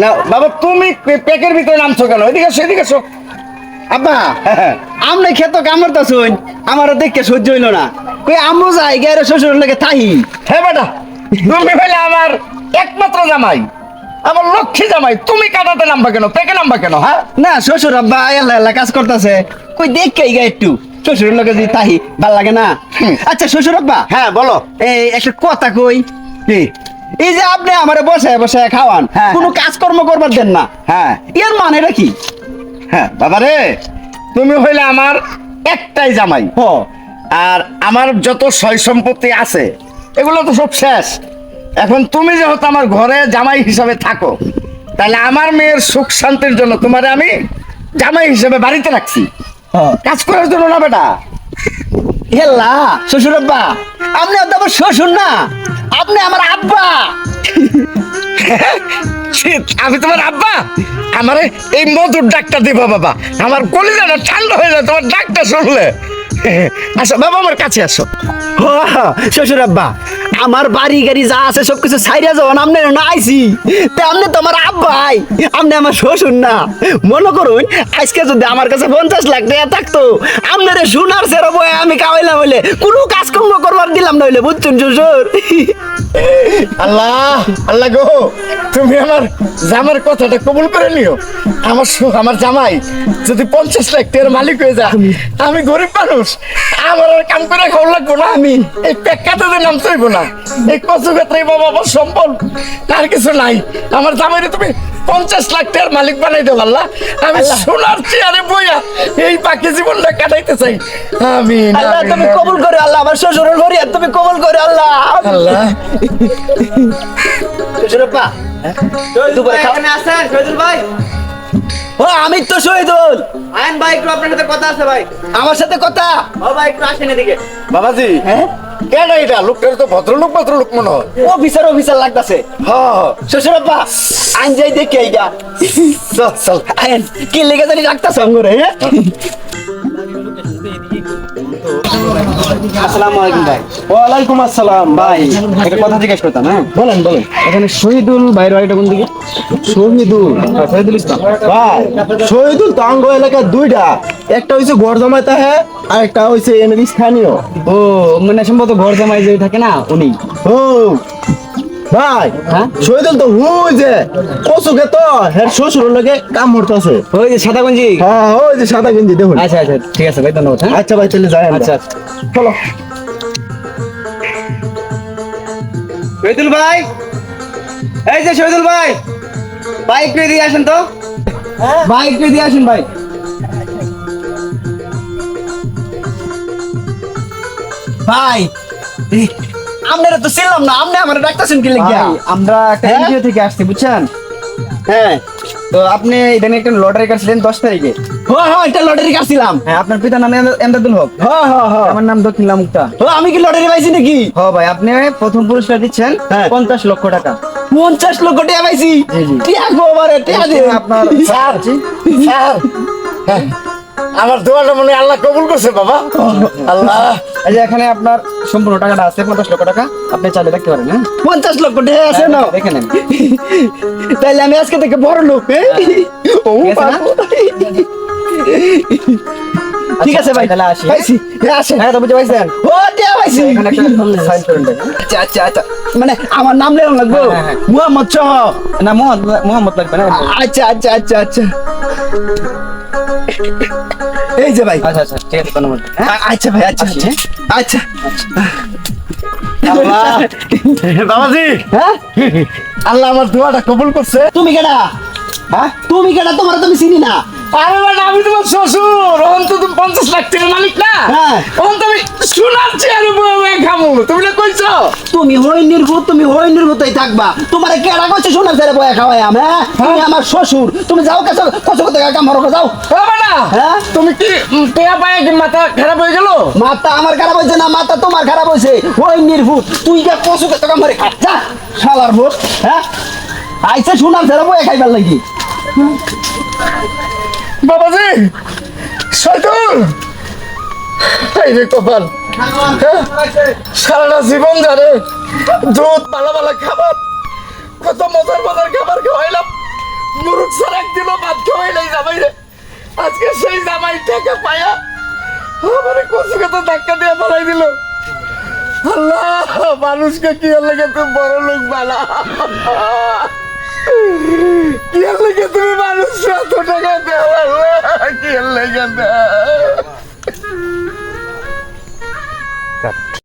না বাবা তুমি প্যাকের ভিতরে নামছো কেন? এদিকে এসো এদিকে এসো আব্বা আমনে খেত কামড়তাছুন আমারও দেখে সহ্য হইল না। কই আমু যাই গেরে শ্বশুর লাগে তাহি হ্যাঁ বেটা তুমি হইলে আমার একমাত্র জামাই আমার লক্ষ্মী জামাই। তুমি কাটাতে নামবা কেন? পেকে নামবা কেন হ্যাঁ? না শ্বশুর আব্বা এলা এলা কাজ করতেছে। কই দেখে গা একটু। শ্বশুরের লগে যদি তাহি ভালো লাগে না? আচ্ছা শ্বশুর আব্বা। হ্যাঁ বলো। এই একটা কথা কই। কি? এই যে আপনি আমারে বসে বসে খাওয়ান হ্যাঁ, কোনো হ্যাঁ। কাজকর্ম করবার দেন না। হ্যাঁ। এর মানেটা কি? হ্যাঁ বাবা রে তুমি হইলে আমার একটাই জামাই। হ। আর আমার যত সয় সম্পত্তি আছে এগুলো তো সব শেষ। এখন তুমি যেহেতু আমার ঘরে জামাই হিসাবে থাকো তাহলে আমার মেয়ের সুখ শান্তির জন্য তোমারে আমি জামাই হিসাবে বাড়িতে রাখছি। কাজ করার জন্য না বেটা? হেল্লা শ্বশুরব্বা আপনি তো শ্বশুর না। আপনি আমার আব্বা। আমি তোমার আব্বা? আমার এই মধুর ডাক্তার দিবা বাবা। আমার কলিজাটা ঠান্ডা হয়ে যায়, তোমার ডাক্তার শুনলে। আসো, বাবা আমার কাছে আসো। শ্বশুর আব্বা, আমার বাড়ি গাড়ি যা আছে সবকিছু সাইরা যাওয়ান আপনি না আইসি তা আপনি তো আমার আব্বাই, আপনি আমার শ্বশুর না। মনে করুন, আজকে যদি আমার কাছে পঞ্চাশ লাখ টাকা থাকতো, আপনার সোনার সেরা বয়ে আমি কামাইলাম বলে কোনো কাজকর্ম করবার দিলাম না হইলে, বুঝছেন শ্বশুর? আল্লাহ আল্লাহ গো, তুমি আমার জামার কথাটা কবুল করে নিও। আমার আমার জামাই যদি পঞ্চাশ লাখ টাকার মালিক হয়ে যায়, আমি গরিব মানুষ। আমার আর কাম করে খাওয়া লাগবো না আমি। এই পেক্কাতে নাম চইব না। এই কচু ক্ষেত্রে বাবা, আমার সম্বল। আর কিছু নাই। আমার জামাইরে তুমি পঞ্চাশ লাখ টাকার মালিক বানাই দেবো আল্লাহ। আমি সোনার চেয়ারে বইয়া এই বাকি জীবনটা কাটাইতে চাই। আমি আল্লাহ তুমি কবুল করে আল্লাহ আমার শ্বশুরের ঘরে তুমি কবুল করে আল্লাহ। আল্লাহ। শ্বশুর আব্বা দুপুরে খাওয়া এখানে শহীদুল ভাই। ও আমি তো শহীদুল। আইন ভাই একটু আপনার সাথে কথা আছে ভাই। আমার সাথে কথা? ও ভাই একটু আসেন এদিকে। বাবাজি। হ্যাঁ? কেন এটা লোকটার তো ভদ্রলোক ভদ্রলোক মনে হয়। অফিসার অফিসার লাগতাছে। হ্যাঁ শ্বশুর আব্বা আইন যাই দেখে আইগা চল চল। আইন কি লেগে জানি ডাক্তার সঙ্গে হ্যাঁ? আসসালামু আলাইকুম ভাই। ওয়ালাইকুম আসসালাম ভাই। একটা কথা জিজ্ঞেস করতাম হ্যাঁ? বলেন বলেন। এখানে শহীদুল ভাইয়ের বাড়িটা কোন দিকে? শহীদুল। হ্যাঁ, শহীদুল ইসলাম। ভাই শহীদুল তো আঙ্গ এলাকায় দুইটা। একটা হইছে ঘর জামাইতা হ্যাঁ আর একটা হইছে স্থানীয়। ও মানে সম্ভবত ঘর জামাই যে থাকে না উনি? ও ভাই হ্যাঁ? শহীদুল তো হুই যে কচুকে তো হ্যাঁ শ্বশুর লাগে কাম করতেছে। ওই যে সাদা গঞ্জি হ্যাঁ ওই যে সাদা গেঞ্জি দেখুন। আচ্ছা আচ্ছা ঠিক আছে ভাই ধন্যবাদ হ্যাঁ। আচ্ছা ভাই চলে যাই আচ্ছা আচ্ছা। চলো। শহীদুল ভাই এই যে শহীদুল ভাই ভাই একটু এদিকে আসেন তো। ভাই একটু এদিকে আসেন ভাই। ভাই আপনারা তো ছিলাম না আপনি আমার ডাক্তার কি লেগে ভাই, আমরা একটা হ্যাঁ? এনজিও থেকে আসছি বুঝছেন? হ্যাঁ। তো আপনি ইদানিং একটা লটারি কাটছিলেন দশ তারিখে। হ্যাঁ হ্যাঁ এটা লটারি কাটছিলাম। হ্যাঁ আপনার পিতার নাম এম- এমদাদুল হক। হ্যাঁ হ্যাঁ হ্যাঁ। আমার নাম দক্ষিণ লামুক্তা। ও, আমি কি লটারি পাইছি নাকি? হ ভাই আপনি প্রথম পুরস্কার দিচ্ছেন হ্যাঁ। পঞ্চাশ লক্ষ টাকা। পঞ্চাশ লক্ষ টাকা পাইছি। টিয়া গো আমারে টিয়া দে আপনার স্যার স্যার। হ্যাঁ, আমার দোয়াটা মনে আল্লাহ কবুল করছে বাবা। আল্লাহ। এই যে এখানে আপনার সম্পূর্ণ টাকাটা আছে পঞ্চাশ লক্ষ টাকা। আপনি চাইলে দেখতে পারেন হ্যাঁ? পঞ্চাশ লক্ষ টাকা আছে না? দেখে নেন। তাইলে আমি আজকে থেকে বড় লোক হ্যাঁ? ও ঠিক আছে ভাই। তাহলে আসি। পাইছি হ্যাঁ, আসেন। হ্যাঁ তো বুঝতে পারছেন ও টিয়া পাইছি। এখানে একটা সাইন করেন হ্যাঁ? আচ্ছা আচ্ছা আচ্ছা। মানে আমার নাম লেখা লাগবো? হ্যাঁ, হ্যাঁ। মুহাম্মদ সহ। না মোহাম্মদ মোহাম্মদ লাগবে না। আচ্ছা আচ্ছা আচ্ছা আচ্ছা। এই যে ভাই। আচ্ছা আচ্ছা ঠিক আছে ধন্যবাদ। হ্যাঁ? আচ্ছা ভাই আচ্ছা আচ্ছা। আচ্ছা আল্লাহ বাবাজি। হ্যাঁ? আল্লাহ আমার দোয়াটা কবুল করছে। তুমি কেডা? হ্যাঁ? তুমি কেডা? তোমার তুমি আমি চিনি না। আরে আমি তোমার শ্বশুর। ওহন তো তুমি পঞ্চাশ লাখ টাকার মালিক না? হ্যাঁ। ওহন তুমি সোনার চেয়ারে বয়ে খামু। তুমি না কইছো? তুমি হই নির্ভূত তুমি হই নির্ভূতই থাকবা। তোমার কেডা করছে শোনা ছেড়ে বয়া খাওয়াই আমি হ্যাঁ? তুমি আমার শ্বশুর। তুমি যাও কাছে কত কত কাম হরো যাও। ও হ্যাঁ? তুমি কি টেয়া পায়ে কি মাথা খারাপ হয়ে গেল? মাথা আমার খারাপ হয়েছে না মাথা তোমার খারাপ হয়েছে? ওই নির্ভূত তুই যা কচু কত কাম হরে যা শালার ভোট হ্যাঁ? আইসে ছেড়ে বয়া খাইবার লাগি। বাবাজি! শয়তান! এই রে কপাল। হ্যাঁ? জীবন দুধ খাবার, কত মজার মজার খাবার খাওয়াইলাম। একদিন ভাত খাওয়াই নাই জামাই রে। আজকে সেই জামাই টাকা পায়া আমারে কচুকে তো ধাক্কা দিয়ে ফেলাই দিল। আল্লাহ, মানুষকে কি লেগে তুমি বড় লোক বালা? কি লেগে তুমি দেওয়া কি লেগে দেয়